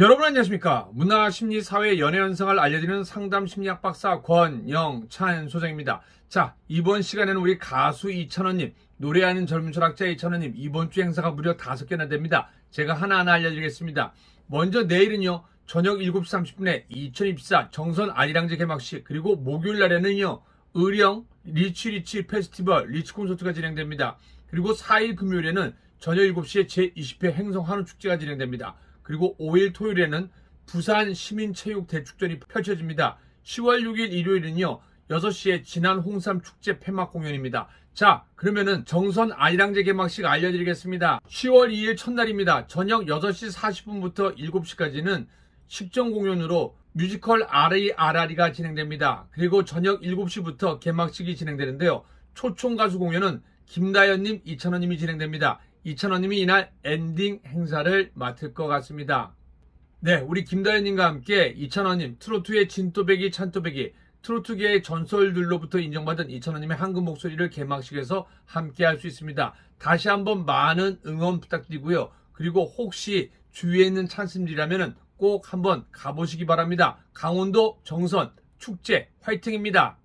여러분 안녕하십니까? 문화 심리 사회 연애 현상을 알려드리는 상담 심리학 박사 권영찬 소장입니다. 자 이번 시간에는 우리 가수 이찬원님 노래하는 젊은 철학자 이찬원님 이번 주 행사가 무려 다섯 개나 됩니다. 제가 하나하나 알려드리겠습니다. 먼저 내일은요 저녁 7시 30분에 2024 정선 아리랑제 개막식 그리고 목요일 날에는요 의령 리치 리치 페스티벌 리치 콘서트가 진행됩니다. 그리고 4일 금요일에는 저녁 7시에 제20회 행성 한우 축제가 진행됩니다. 그리고 5일 토요일에는 부산 시민체육 대축전이 펼쳐집니다. 10월 6일 일요일은요. 6시에 진안 홍삼 축제 폐막 공연입니다. 자, 그러면은 정선 아이랑제 개막식 알려드리겠습니다. 10월 2일 첫날입니다. 저녁 6시 40분부터 7시까지는 식전 공연으로 뮤지컬 RARR이가 진행됩니다. 그리고 저녁 7시부터 개막식이 진행되는데요. 초총 가수 공연은 김다연님, 이찬원님이 진행됩니다. 이찬원님이 이날 엔딩 행사를 맡을 것 같습니다. 네, 우리 김다연님과 함께 이찬원님, 트로트의 진또배기, 찬또배기, 트로트계의 전설들로부터 인정받은 이찬원님의 한국 목소리를 개막식에서 함께 할 수 있습니다. 다시 한번 많은 응원 부탁드리고요. 그리고 혹시 주위에 있는 찬스들이라면 꼭 한번 가보시기 바랍니다. 강원도 정선 축제 화이팅입니다.